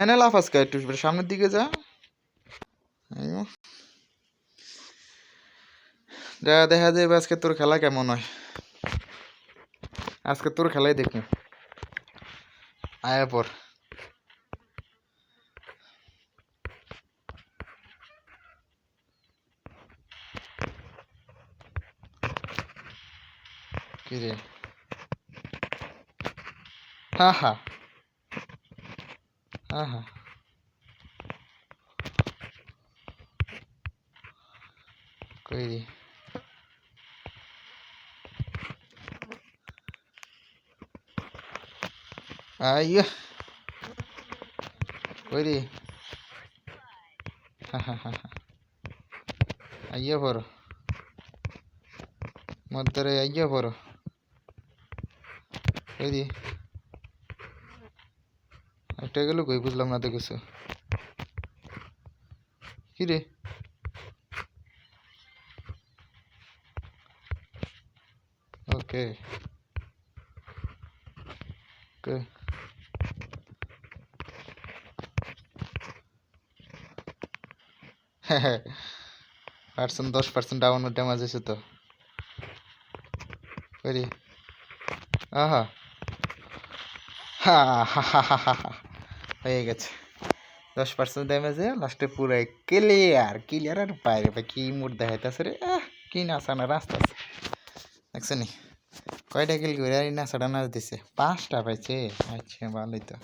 এনে লাফাস কা একটু সামনের দিকে যা। যা। দেখা যাবে আজকে তোর খেলা কেমন হয়। আজকে তোর খেলাই দেখি। আয়া পর। কিরে হা হা। হা হা কই রে আইয়া কই রে হা হা হা হা আইয়া পড়ো মধ্যরে আইয়া পড়ো কই রে একটা গেল কই? বুঝলাম না তো কিছু কি রে? ওকে। ওকে পার্সেন্ট, দশ পার্সেন্ট ডাউন ড্যামেজ হয়েছে তো। করি আহা। হা হা হা হা হা। হয়ে গেছে। দশ পার্সেন্ট ড্যামেজে লাস্টে পুরো ক্লিয়ার ক্লিয়ার আর বাইরে ভাই কী মুড দেখাইতেছে রে? কি নাচা না রাস্তা আছে। দেখছ নি? কয়টা কিল ঘুরে আর নাচাটা নাচ দিছে? পাঁচটা পাইছে। আচ্ছা ভালোই তো।